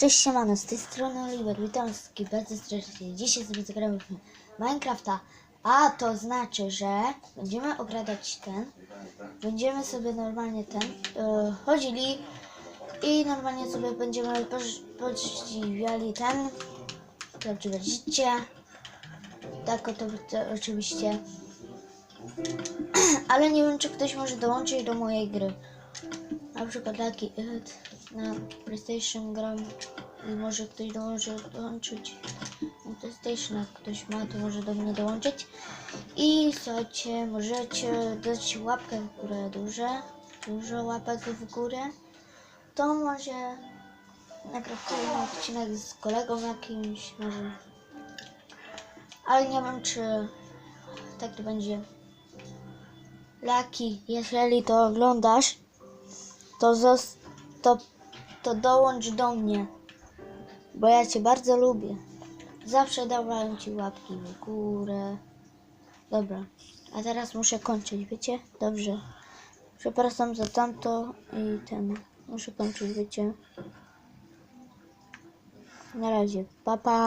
Cześć siemano, z tej strony Oliver, witam wszystkich bardzo serdecznie. Dzisiaj sobie zagramy w Minecrafta, a to znaczy, że będziemy okradać ten, będziemy sobie normalnie ten, e, chodzili i normalnie sobie będziemy podziwiali ten, to czy widzicie, tak oto to oczywiście, ale nie wiem czy ktoś może dołączyć do mojej gry. Na przykład taki na PlayStation gram i może ktoś dołączy, dołączyć na PlayStation, jak ktoś ma, to może do mnie dołączyć. I słuchajcie, możecie dać łapkę w górę duże, dużo łapek w górę. To może kolejny odcinek z kolegą jakimś, może. Ale nie wiem, czy tak to będzie. Laki, jeżeli to oglądasz, to, zos- to, to dołącz do mnie, bo ja Cię bardzo lubię. Zawsze dawałem Ci łapki w górę. Dobra, a teraz muszę kończyć, wiecie? Dobrze. Przepraszam za tamto i ten. Muszę kończyć, wiecie? Na razie. Pa, pa.